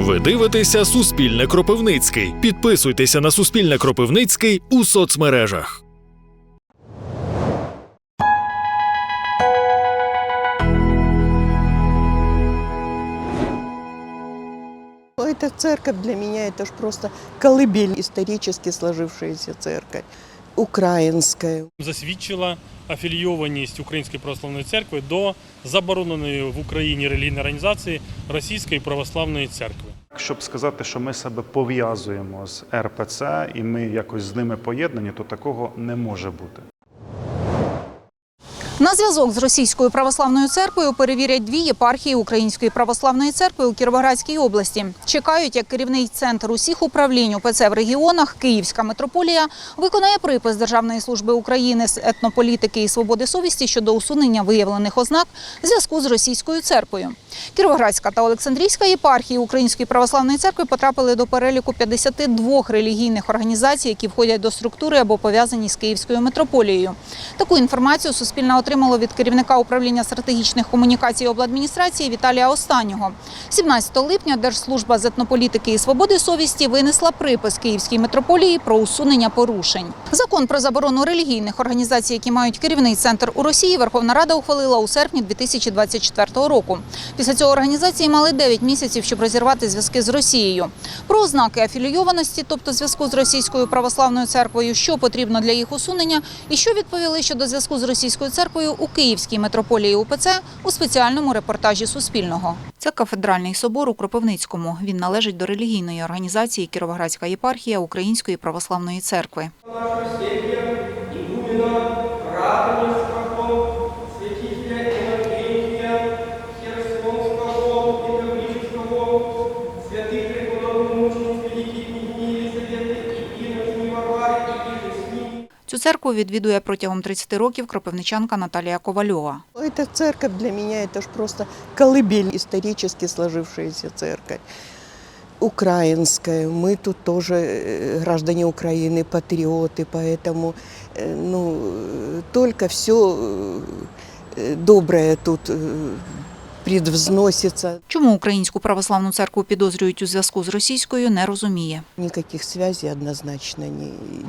Ви дивитеся Суспільне Кропивницький. Підписуйтеся на Суспільне Кропивницький у соцмережах. Эта церковь для меня это ж просто колыбель, исторически сложившаяся церковь. Украинская. засвідчила афілійованість Української православної церкви до забороненої в Україні релігійної організації Російської православної церкви. Щоб сказати, що ми себе пов'язуємо з РПЦ і ми якось з ними поєднані, то такого не може бути. На зв'язок з російською православною церквою перевірять дві єпархії Української православної церкви у Кіровоградській області. Чекають, як керівний центр усіх управлінь УПЦ в регіонах Київська митрополія виконає припис Державної служби України з етнополітики і свободи совісті щодо усунення виявлених ознак зв'язку з російською церквою. Кіровоградська та Олександрійська єпархії Української православної церкви потрапили до переліку 52 релігійних організацій, які входять до структури або пов'язані з Київською митрополією. Таку інформацію Суспільне отримало від керівника управління стратегічних комунікацій обладміністрації Віталія Останнього. 17 липня Держслужба з етнополітики і свободи совісті винесла припис Київській митрополії про усунення порушень. Закон про заборону релігійних організацій, які мають керівний центр у Росії, Верховна Рада ухвалила у серпні 2024 року. Після цього організації мали 9 місяців, щоб розірвати зв'язки з Росією. Про ознаки афілійованості, тобто зв'язку з російською православною церквою, що потрібно для їх усунення, і що відповіли щодо зв'язку з російською церквою у Київській митрополії УПЦ у спеціальному репортажі Суспільного. Це кафедральний собор у Кропивницькому. Він належить до релігійної організації Кіровоградська єпархія Української православної церкви. церкву відвідує протягом 30 років кропивничанка Наталія Ковальова. Эта церковь для меня это ж просто колыбель, исторически сложившаяся церковь. Украинская. Мы тут тоже э, граждане Украины, патриоты, поэтому э, ну, э, только все доброе тут э, предвзносится. Чому українську православну церкву підозрюють у зв'язку з російською, не розуміє. Никаких связей однозначно не,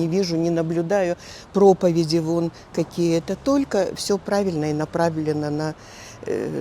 не вижу, не наблюдаю. Проповеди вон какие-то. Только все правильно и направлено на,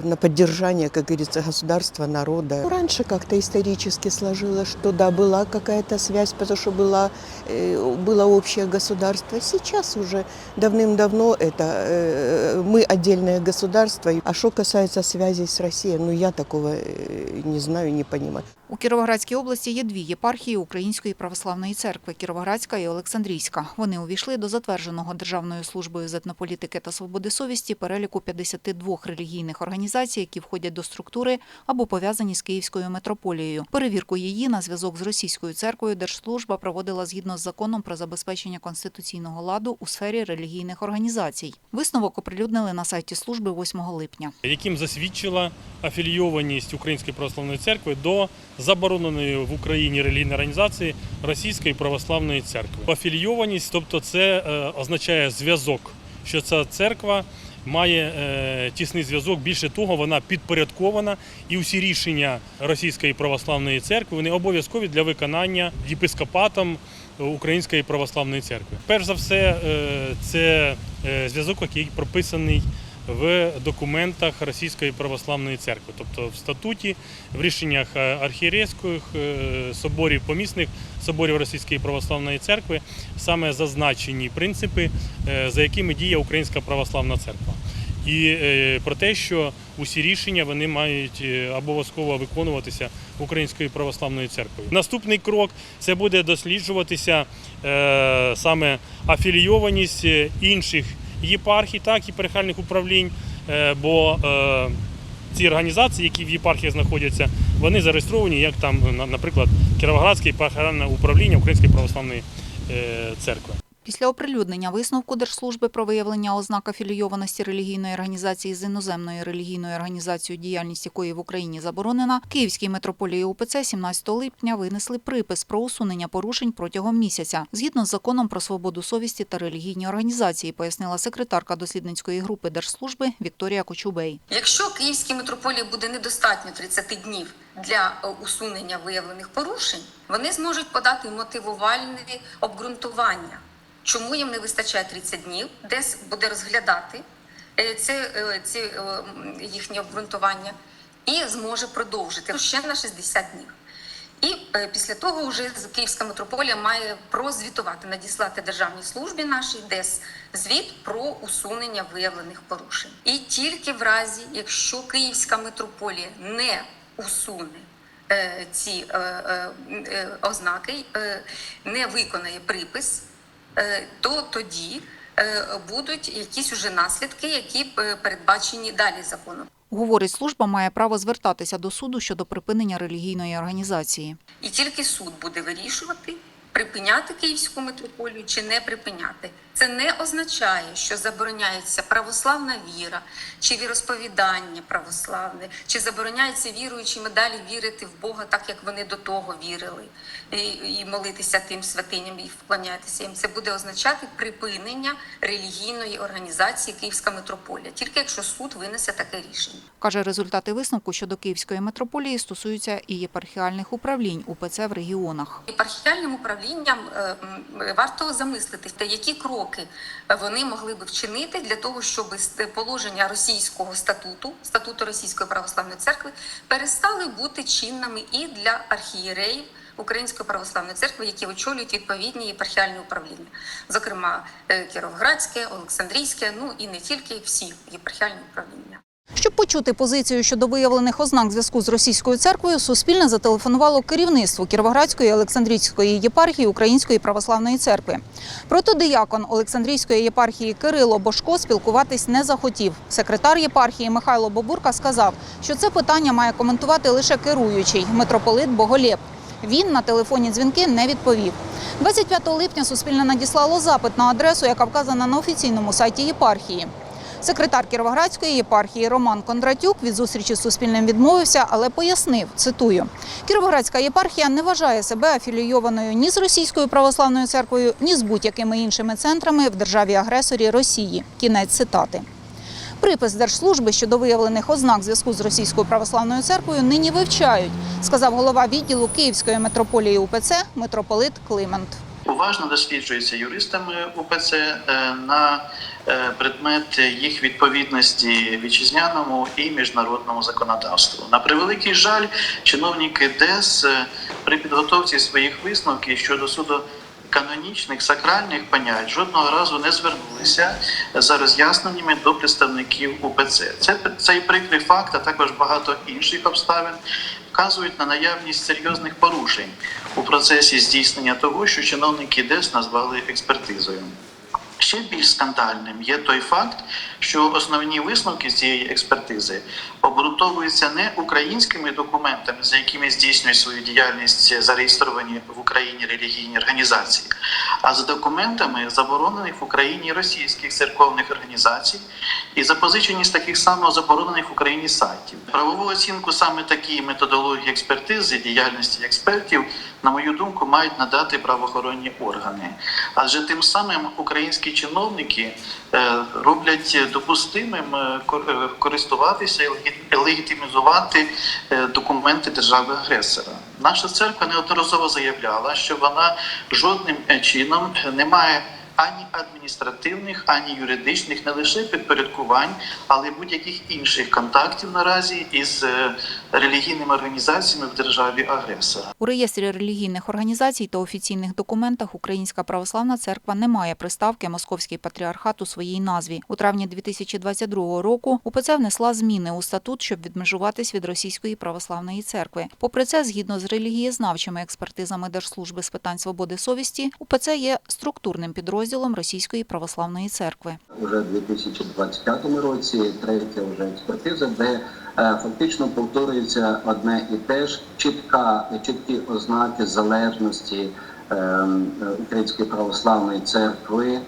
на поддержание, как говорится, государства, народа. Ну, Раньше как-то исторически сложилось, что да, была какая-то связь, потому что была, э, было общее государство. Сейчас уже давным-давно это э, мы отдельное государство. А что касается связей с Россией, ну я такого э, не знаю, не понимаю. У Кіровоградській області є дві єпархії Української православної церкви Кіровоградська і Олександрійська. Вони увійшли до затвердженого Державною службою з етнополітики та свободи совісті переліку 52 релігійних організацій, які входять до структури або пов'язані з Київською митрополією. Перевірку її на зв'язок з російською церквою Держслужба проводила згідно з законом про забезпечення конституційного ладу у сфері релігійних організацій. Висновок оприлюднили на сайті служби 8 липня. яким засвідчила афілійованість Української православної церкви до забороненої в Україні релігійної організації Російської православної церкви. Афілійованість, тобто це е, означає зв'язок, що ця церква має е, тісний зв'язок. Більше того, вона підпорядкована, і усі рішення Російської православної церкви вони обов'язкові для виконання єпископатом Української православної церкви. Перш за все, е, це зв'язок, який прописаний в документах Російської православної церкви, тобто в статуті, в рішеннях е, архієрейських е, соборів, помісних соборів Російської православної церкви, саме зазначені принципи, е, за якими діє Українська православна церква. І про те, що усі рішення вони мають обов'язково виконуватися Українською православною церквою. Наступний крок це буде досліджуватися саме афілійованість інших єпархій, так і перихальних управлінь, е, бо е, ці організації, які в єпархіях знаходяться, вони зареєстровані як там, на- наприклад, Кіровоградське єпархіальне управління Української православної е, церкви. Після оприлюднення висновку Держслужби про виявлення ознак афілійованості релігійної організації з іноземною релігійною організацією, діяльність якої в Україні заборонена, Київській митрополії УПЦ 17 липня винесли припис про усунення порушень протягом місяця, згідно з законом про свободу совісті та релігійні організації, пояснила секретарка дослідницької групи Держслужби Вікторія Кочубей. Якщо Київській митрополії буде недостатньо 30 днів для е, усунення виявлених порушень, вони зможуть подати мотивувальне обґрунтування, чому їм не вистачає 30 днів, десь буде розглядати е, це, е, ці е, їхні обґрунтування, і зможе продовжити ще на 60 днів. І після того вже Київська митрополія має прозвітувати, надіслати державній службі нашій ДЕС звіт про усунення виявлених порушень. І тільки в разі, якщо Київська митрополія не усуне е, ці е, е, ознаки, е, не виконає припис, то тоді е, будуть якісь уже наслідки, які е, передбачені далі законом. Говорить, служба має право звертатися до суду щодо припинення релігійної організації. І тільки суд буде вирішувати, припиняти Київську митрополію чи не припиняти. Це не означає, що забороняється православна віра чи віросповідання православне, чи забороняється віруючим далі вірити в Бога, так як вони до того вірили, і, і молитися тим святиням і вклонятися їм. Це буде означати припинення релігійної організації Київська митрополія, тільки якщо суд винесе таке рішення. Каже, результати висновку щодо Київської митрополії стосуються і єпархіальних управлінь УПЦ в регіонах. Єпархіальним управлінням е, м, варто замислитися, які кроки вони могли би вчинити для того, щоб положення російського статуту, статуту Російської православної церкви, перестали бути чинними і для архієреїв Української православної церкви, які очолюють відповідні єпархіальні управління, зокрема е, Кіровоградське, Олександрійське, ну і не тільки всі єпархіальні управління. Щоб почути позицію щодо виявлених ознак зв'язку з російською церквою, Суспільне зателефонувало керівництву Кіровоградської Олександрійської єпархії Української православної церкви. Протодиякон Олександрійської єпархії Кирило Бошко спілкуватись не захотів. Секретар єпархії Михайло Бобурка сказав, що це питання має коментувати лише керуючий митрополит Боголєб. Він на телефонні дзвінки не відповів. 25 липня Суспільне надіслало запит на адресу, яка вказана на офіційному сайті єпархії. Секретар Кіровоградської єпархії Роман Кондратюк від зустрічі з Суспільним відмовився, але пояснив, цитую, Кіровоградська єпархія не вважає себе афілійованою ні з Російською православною церквою, ні з будь-якими іншими центрами в державі-агресорі Росії. Кінець цитати. Припис Держслужби щодо виявлених ознак зв'язку з Російською православною церквою нині вивчають, сказав голова відділу Київської митрополії УПЦ митрополит Климент. Уважно досліджується юристами УПЦ е, на е, предмет їх відповідності вітчизняному і міжнародному законодавству. На превеликий жаль, чиновники ДЕС е, при підготовці своїх висновків щодо суду. Канонічних сакральних понять жодного разу не звернулися за роз'ясненнями до представників УПЦ. Це цей прикрий факт, а також багато інших обставин вказують на наявність серйозних порушень у процесі здійснення того, що чиновники ДЕС назвали експертизою. Ще більш скандальним є той факт, що основні висновки цієї експертизи обґрунтовуються не українськими документами, за якими здійснюють свою діяльність зареєстровані в Україні релігійні організації, а за документами заборонених в Україні російських церковних організацій і запозичені з таких само заборонених в Україні сайтів. Правову оцінку саме такій методології експертизи діяльності експертів, на мою думку, мають надати правоохоронні органи. Адже тим самим українські чиновники е, роблять допустимим е, е, користуватися і легітимізувати документи держави-агресора. Наша церква неодноразово заявляла, що вона жодним чином не має ані адміністративних, ані юридичних, не лише підпорядкувань, але й будь-яких інших контактів наразі із е, релігійними організаціями в державі агресора. У реєстрі релігійних організацій та офіційних документах Українська православна церква не має приставки Московський патріархат у своїй назві. У травні 2022 року УПЦ внесла зміни у статут, щоб відмежуватись від Російської православної церкви. Попри це, згідно з релігієзнавчими експертизами Держслужби з питань свободи совісті, УПЦ є структурним підрозділом Російської православної церкви. Уже в 2025 році третя вже експертиза, де е, фактично повторюється одне і те ж чітка чіткі ознаки залежності е, е, Української православної церкви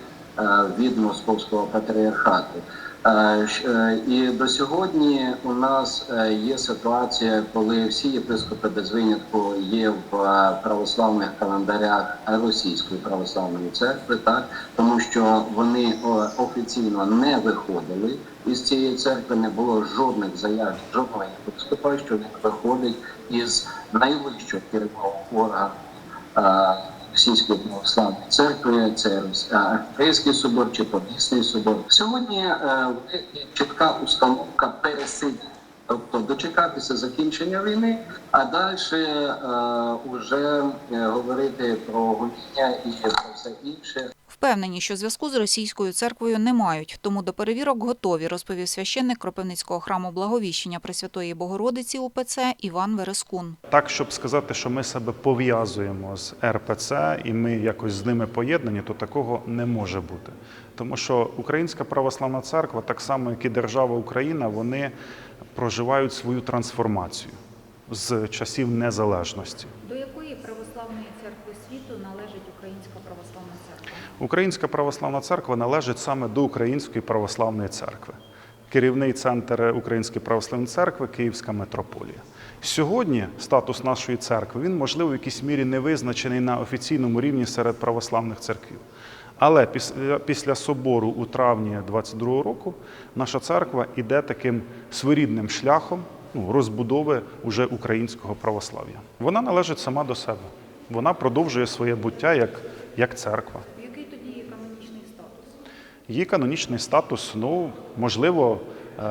від Московського патріархату. Е, е, І до сьогодні у нас е, є ситуація, коли всі єпископи без винятку є в е, православних календарях Російської православної церкви, так тому що вони офіційно не виходили із цієї церкви, не було жодних заяв, жодного єпископа, що він виходить із найвищого керівного органу е, Російської православної церкви, це е, Архієрейський собор чи Помісний собор. Сьогодні е, чітка установка пересидіти, тобто дочекатися закінчення війни, а далі е, вже е, говорити про гоніння і про все інше. Впевнені, що зв'язку з російською церквою не мають, тому до перевірок готові, розповів священник Кропивницького храму Благовіщення Пресвятої Богородиці УПЦ Іван Верескун. Так, щоб сказати, що ми себе пов'язуємо з РПЦ і ми якось з ними поєднані, то такого не може бути. Тому що Українська православна церква, так само як і держава Україна, вони проживають свою трансформацію з часів незалежності. До якої православної церкви світу належить Українська православна церква? Українська православна церква належить саме до Української православної церкви. Керівний центр Української православної церкви Київська митрополія. Сьогодні статус нашої церкви він, можливо, в якійсь мірі не визначений на офіційному рівні серед православних церквів. Але після, після собору у травні 22-го року наша церква іде таким своєрідним шляхом ну, розбудови уже українського православ'я. Вона належить сама до себе. Вона продовжує своє буття як, як церква. Який тоді є канонічний статус? Її канонічний статус, ну, можливо, е,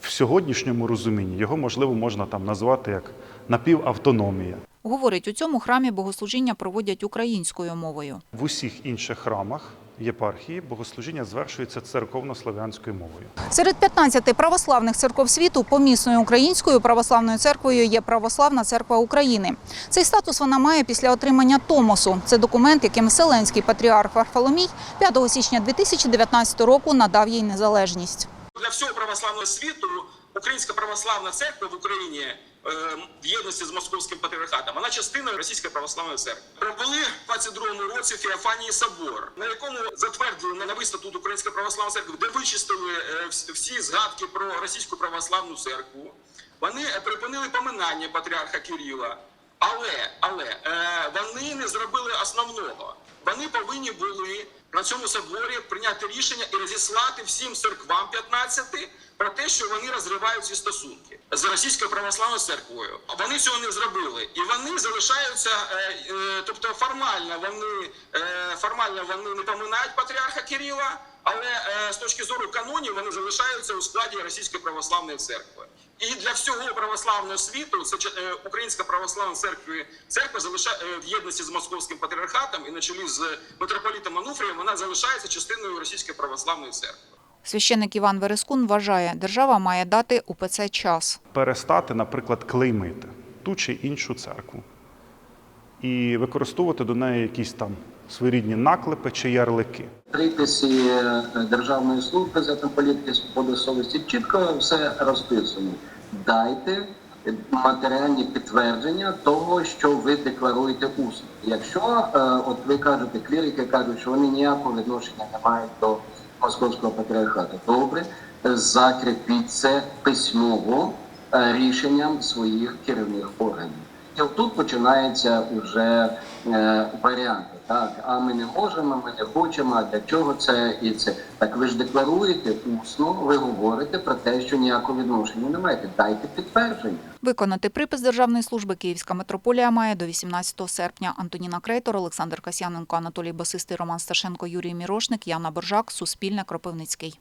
в сьогоднішньому розумінні його, можливо, можна там назвати як напівавтономія. Говорить, у цьому храмі богослужіння проводять українською мовою. В усіх інших храмах єпархії богослужіння звершується церковно-слав'янською мовою. Серед 15 православних церков світу помісною українською православною церквою є Православна церква України. Цей статус вона має після отримання Томосу. Це документ, яким Вселенський патріарх Варфоломій 5 січня 2019 року надав їй незалежність. для всього православного світу Українська православна церква в Україні в єдності з московським патріархатом. Вона частина Російської православної церкви. Провели в 22-му році Феофанії собор, на якому затвердили на новий статут Української православної церкви, де вичистили е, всі згадки про російську православну церкву. Вони е, припинили поминання патріарха Кирила. Але але е, вони не зробили основного. Вони повинні були на цьому соборі прийняти рішення і розіслати всім церквам 15 про те, що вони розривають ці стосунки з російською православною церквою. Вони цього не зробили, і вони залишаються, е, е, тобто формально вони формально вони не поминають патріарха Кирила, але з точки зору канонів вони залишаються у складі російської православної церкви. І для всього православного світу це е, Українська православна церква церква залишає в єдності з московським патріархатом і на чолі з митрополітом Ануфрієм вона залишається частиною Російської православної церкви. Священник Іван Верескун вважає, держава має дати УПЦ час. Перестати, наприклад, клеймити ту чи іншу церкву і використовувати до неї якісь там своєрідні наклепи чи ярлики. приписі е, Державної служби з політики свободи совісті чітко все розписано. Дайте матеріальні підтвердження того, що ви декларуєте усно. Якщо е, от ви кажете, клірики кажуть, що вони ніякого відношення не мають до московського патріархату, добре, закріпіть це письмово е, рішенням своїх керівних органів. І тут починаються вже варіанти. Так, а ми не можемо, ми не хочемо. А для чого це і це? Так ви ж декларуєте усно, ви говорите про те, що ніякого відношення не маєте. Дайте підтвердження. Виконати припис Державної служби Київська митрополія має до 18 серпня. Антоніна Крейтор, Олександр Касяненко, Анатолій Басистий, Роман Сташенко, Юрій Мірошник, Яна Боржак, Суспільне, Кропивницький.